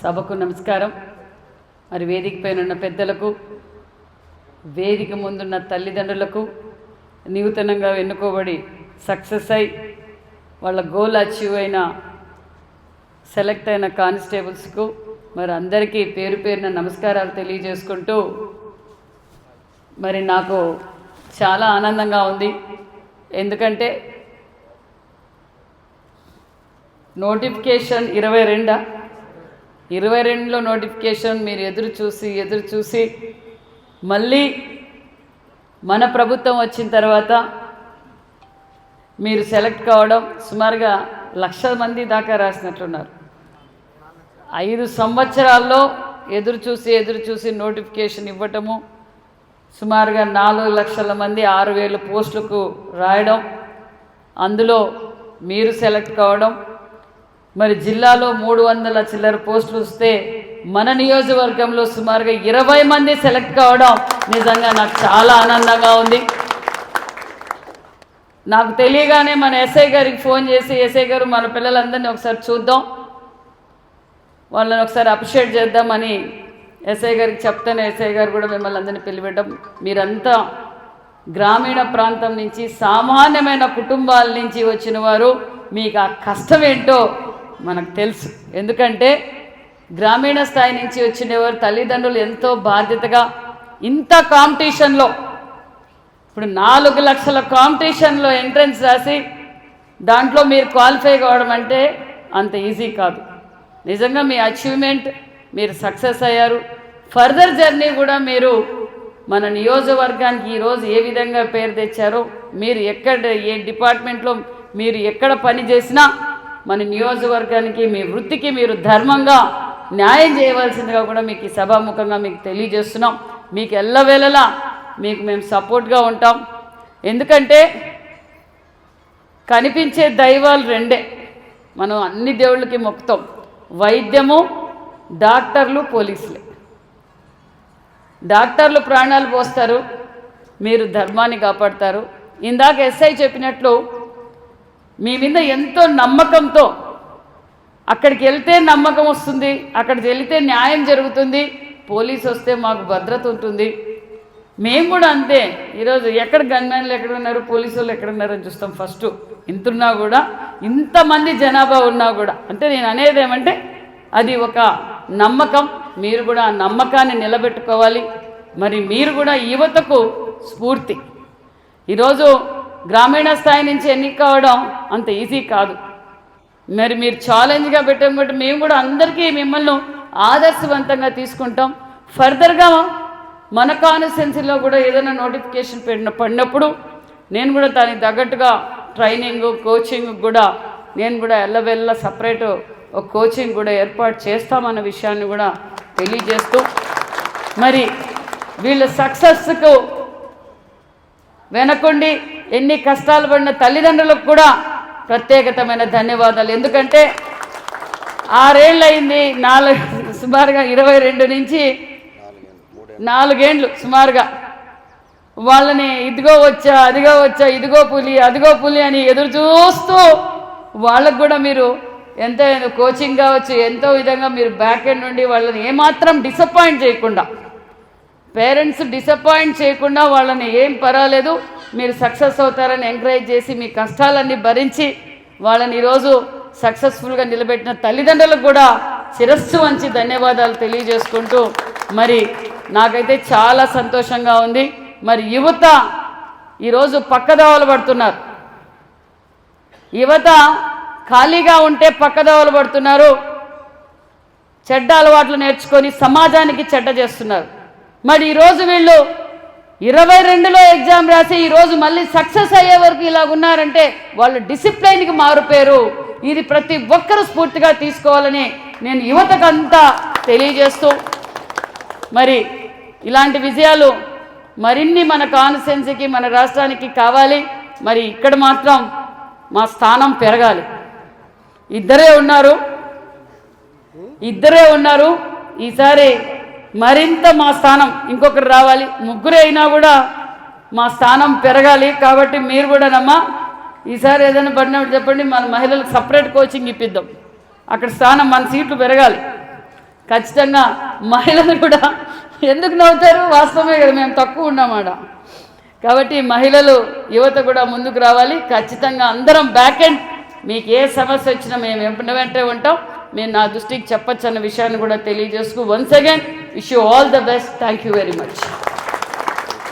సభకు నమస్కారం. మరి వేదిక పైన ఉన్న పెద్దలకు వేదిక ముందున్న తల్లిదండ్రులకు నూతనంగా ఎన్నుకోబడి సక్సెస్ అయి వాళ్ళ గోల్ అచీవ్ అయిన సెలెక్ట్ అయిన కానిస్టేబుల్స్కు మరి అందరికీ పేరు పేరున నమస్కారాలు తెలియజేసుకుంటూ మరి నాకు చాలా ఆనందంగా ఉంది. ఎందుకంటే నోటిఫికేషన్ ఇరవై రెండా? ఇరవై రెండులో నోటిఫికేషన్ మీరు ఎదురు చూసి ఎదురు చూసి మళ్ళీ మన ప్రభుత్వం వచ్చిన తర్వాత మీరు సెలెక్ట్ కావడం సుమారుగా లక్ష మంది దాకా రాసినట్లున్నారు ఐదు సంవత్సరాల్లో ఎదురు చూసి ఎదురు చూసి నోటిఫికేషన్ ఇవ్వటము సుమారుగా నాలుగు లక్షల మంది ఆరు వేల పోస్టులకు రాయడం అందులో మీరు సెలెక్ట్ కావడం మరి జిల్లాలో మూడు వందల చిల్లర పోస్టులు వస్తే మన నియోజకవర్గంలో సుమారుగా ఇరవై మంది సెలెక్ట్ కావడం నిజంగా నాకు చాలా ఆనందంగా ఉంది. నాకు తెలియగానే మన ఎస్ఐ గారికి ఫోన్ చేసి ఎస్ఐ గారు మన పిల్లలందరినీ ఒకసారి చూద్దాం. వాళ్ళని ఒకసారి అప్రిషియేట్ చేద్దామని ఎస్ఐ గారికి చెప్తాను. ఎస్ఐ గారు కూడా మిమ్మల్ని అందరినీ పిలిపెట్టడం మీరంతా గ్రామీణ ప్రాంతం నుంచి సామాన్యమైన కుటుంబాల నుంచి వచ్చిన వారు. మీకు ఆ కష్టం ఏంటో మనకు తెలుసు. ఎందుకంటే గ్రామీణ స్థాయి నుంచి వచ్చిన వారు తల్లిదండ్రులు ఎంతో బాధ్యతగా ఇంత కాంపిటీషన్లో ఇప్పుడు నాలుగు లక్షల కాంపిటీషన్లో ఎంట్రన్స్ రాసి దాంట్లో మీరు క్వాలిఫై కావడం అంటే అంత ఈజీ కాదు. నిజంగా మీ అచీవ్మెంట్ మీరు సక్సెస్ అయ్యారు. ఫర్దర్ జర్నీ కూడా మీరు మన నియోజకవర్గానికి ఈరోజు ఏ విధంగా పేరు తెచ్చారో మీరు ఎక్కడ ఏ డిపార్ట్మెంట్లో మీరు ఎక్కడ పని చేసినా మన నియోజకవర్గానికి మీ వృత్తికి మీరు ధర్మంగా న్యాయం చేయవలసిందిగా కూడా మీకు ఈ సభాముఖంగా మీకు తెలియజేస్తున్నాం. మీకు ఎల్లవేళలా మీకు మేము సపోర్ట్గా ఉంటాం. ఎందుకంటే కనిపించే దైవాలు రెండే. మనం అన్ని దేవుళ్ళకి మొక్కుతాం. వైద్యము డాక్టర్లు పోలీసులే. డాక్టర్లు ప్రాణాలు పోస్తారు. మీరు ధర్మాన్ని కాపాడతారు. ఇందాక ఎస్ఐ చెప్పినట్లు మీ మీద ఎంతో నమ్మకంతో అక్కడికి వెళ్తే నమ్మకం వస్తుంది అక్కడికి వెళితే న్యాయం జరుగుతుంది పోలీస్ వస్తే మాకు భద్రత ఉంటుంది. మేము కూడా అంతే. ఈరోజు ఎక్కడ గన్మెన్లు ఎక్కడ ఉన్నారు పోలీసు వాళ్ళు ఎక్కడ ఉన్నారని చూస్తాం ఫస్ట్. ఇంతున్నా కూడా ఇంతమంది జనాభా ఉన్నా కూడా. అంటే నేను అనేది ఏమంటే అది ఒక నమ్మకం. మీరు కూడా ఆ నమ్మకాన్ని నిలబెట్టుకోవాలి. మరి మీరు కూడా యువతకు స్ఫూర్తి. ఈరోజు గ్రామీణ స్థాయి నుంచి ఎన్నిక కావడం అంత ఈజీ కాదు. మరి మీరు ఛాలెంజ్గా పెట్టాం బట్టి మేము కూడా అందరికీ మిమ్మల్ని ఆదర్శవంతంగా తీసుకుంటాం. ఫర్దర్గా మన కాన్స్టిట్యున్సీలో కూడా ఏదైనా నోటిఫికేషన్ పెట్టిన పడినప్పుడు నేను కూడా దానికి తగ్గట్టుగా ట్రైనింగ్ కోచింగ్ కూడా నేను కూడా ఎల్లవెల్ల సపరేట్ ఒక కోచింగ్ కూడా ఏర్పాటు చేస్తామన్న విషయాన్ని కూడా తెలియజేస్తూ మరి వీళ్ళ సక్సెస్కు వెనకుండి ఎన్ని కష్టాలు పడిన తల్లిదండ్రులకు కూడా ప్రత్యేకతమైన ధన్యవాదాలు. ఎందుకంటే ఆరేళ్ళు అయింది నాలుగు సుమారుగా ఇరవై రెండు నుంచి నాలుగేండ్లు సుమారుగా. వాళ్ళని ఇదిగో వచ్చా అదిగో వచ్చా ఇదిగో పులి అదిగో పులి అని ఎదురు చూస్తూ వాళ్ళకు కూడా మీరు ఎంత కోచింగ్ కావచ్చు ఎంతో విధంగా మీరు బ్యాక్ ఎండ్ నుండి వాళ్ళని ఏమాత్రం డిసప్పాయింట్ చేయకుండా పేరెంట్స్ డిసప్పాయింట్ చేయకుండా వాళ్ళని ఏం పర్వాలేదు మీరు సక్సెస్ అవుతారని ఎంకరేజ్ చేసి మీ కష్టాలన్నీ భరించి వాళ్ళని ఈరోజు సక్సెస్ఫుల్గా నిలబెట్టిన తల్లిదండ్రులకు కూడా శిరస్సు వంచి ధన్యవాదాలు తెలియజేసుకుంటూ మరి నాకైతే చాలా సంతోషంగా ఉంది. మరి యువత ఈరోజు పక్కదోవలు పడుతున్నారు. యువత ఖాళీగా ఉంటే పక్కదోవలు పడుతున్నారు. చెడ్డ అలవాట్లు నేర్చుకొని సమాజానికి చెడ్డ చేస్తున్నారు. మరి ఈరోజు వీళ్ళు ఇరవై రెండులో ఎగ్జామ్ రాసి ఈరోజు మళ్ళీ సక్సెస్ అయ్యే వరకు ఇలా ఉన్నారంటే వాళ్ళు డిసిప్లైన్కి మారుపేరు. ఇది ప్రతి ఒక్కరు స్ఫూర్తిగా తీసుకోవాలని నేను యువతకంతా తెలియజేస్తూ మరి ఇలాంటి విజయాలు మరిన్ని మన కాన్స్టిట్యున్సీకి మన రాష్ట్రానికి కావాలి. మరి ఇక్కడ మాత్రం మా స్థానం పెరగాలి. ఇద్దరే ఉన్నారు. ఇద్దరే ఉన్నారు. ఈసారి మరింత మా స్థానం ఇంకొకరు రావాలి. ముగ్గురే అయినా కూడా మా స్థానం పెరగాలి. కాబట్టి మీరు కూడా నమ్మా. ఈసారి ఏదైనా పడినప్పుడు చెప్పండి మన మహిళలకు సపరేట్ కోచింగ్ ఇప్పిద్దాం. అక్కడ స్థానం మన సీట్లు పెరగాలి. ఖచ్చితంగా మహిళలు కూడా ఎందుకు నవ్వుతారు? వాస్తవమే కదా మేము తక్కువ ఉన్నామాట కాబట్టి మహిళలు యువత కూడా ముందుకు రావాలి. ఖచ్చితంగా అందరం బ్యాక్ ఎండ్ మీకు ఏ సమస్య వచ్చినా మేము వెంట వెంటే ఉంటాం. మేము నా దృష్టికి చెప్పచ్చు అన్న విషయాన్ని కూడా తెలియజేసుకు. Once again Wish you all the best. Thank you very much.